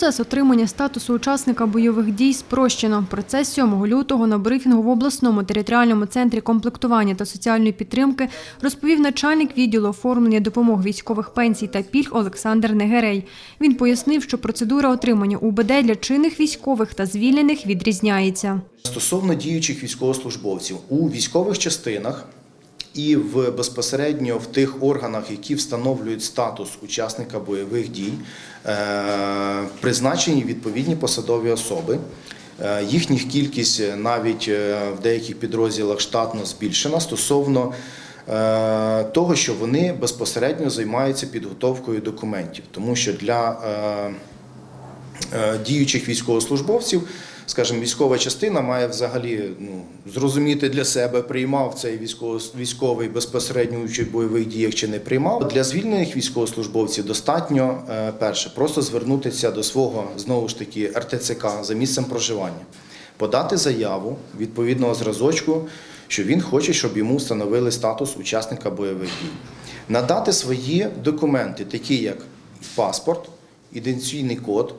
Процес отримання статусу учасника бойових дій спрощено. Про це 7 лютого на брифінгу в обласному територіальному центрі комплектування та соціальної підтримки розповів начальник відділу оформлення допомог військових пенсій та пільг Олександр Негерей. Він пояснив, що процедура отримання УБД для чинних військових та звільнених відрізняється. Стосовно діючих військовослужбовців у військових частинах і в безпосередньо в тих органах, які встановлюють статус учасника бойових дій, е, призначені відповідні посадові особи. Е, Їхніх кількість навіть е, в деяких підрозділах штатно збільшена стосовно того, що вони безпосередньо займаються підготовкою документів, тому що для діючих військовослужбовців, скажімо, військова частина має взагалі ну, зрозуміти для себе, приймав цей військово- військовий безпосередньо участь в бойових діях чи не приймав. Для звільнених військовослужбовців достатньо е, перше, просто звернутися до свого знову ж таки РТЦК за місцем проживання, подати заяву відповідного зразочку, що він хоче, щоб йому встановили статус учасника бойових дій, надати свої документи, такі як паспорт, ідентифікаційний код.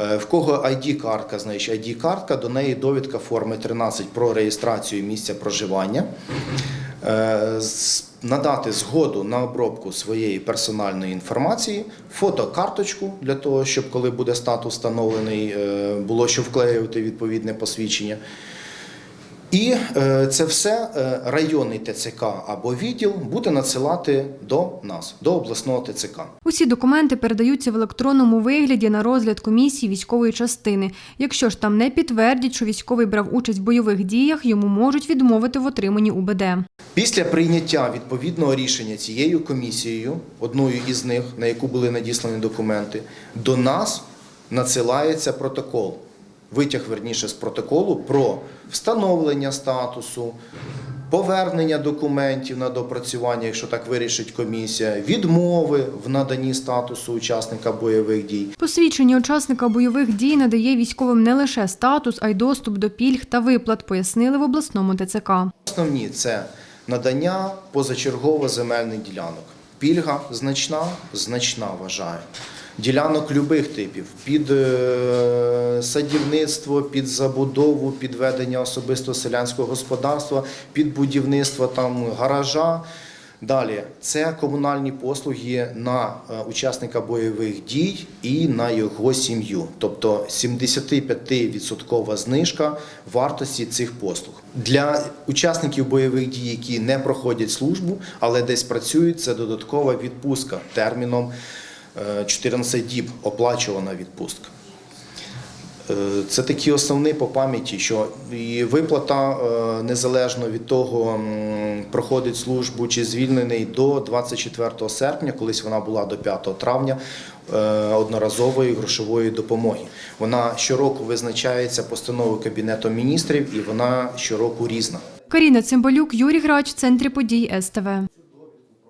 Е, В кого ID-картка, значить ID-картка, до неї довідка форми 13 про реєстрацію місця проживання. Е, Надати згоду на обробку своєї персональної інформації, фотокарточку для того, щоб коли буде статус встановлений, е, було що вклеювати відповідне посвідчення. І е, це все е, районний ТЦК або відділ буде надсилати до нас, до обласного ТЦК. Усі документи передаються в електронному вигляді на розгляд комісії військової частини. Якщо ж там не підтвердять, що військовий брав участь в бойових діях, йому можуть відмовити в отриманні УБД. Після прийняття відповідного рішення цією комісією, одною із них, на яку були надіслані документи, до нас надсилається протокол. Витяг верніше з протоколу про встановлення статусу, повернення документів на допрацювання, якщо так вирішить комісія, відмови в наданні статусу учасника бойових дій. Посвідчення учасника бойових дій надає військовим не лише статус, а й доступ до пільг та виплат, пояснили в обласному ТЦК. Основні це надання позачергово земельних ділянок. Пільга значна, значна вважаю. Ділянок любих типів під е, садівництво, під забудову, під ведення особисто селянського господарства, під будівництво там гаража. Далі це комунальні послуги на е, учасника бойових дій і на його сім'ю, тобто 75% знижка вартості цих послуг для учасників бойових дій, які не проходять службу, але десь працюють. Це додаткова відпустка терміном 14 діб, оплачувана відпустка. Е, Це такі основні по пам'яті, що і виплата е, незалежно від того, проходить службу чи звільнений до 24 серпня, колись вона була до 5 травня е, одноразової грошової допомоги. Вона щороку визначається постановою Кабінету міністрів і вона щороку різна. Каріна Цимбалюк, Юрій Грач, центрі подій СТВ.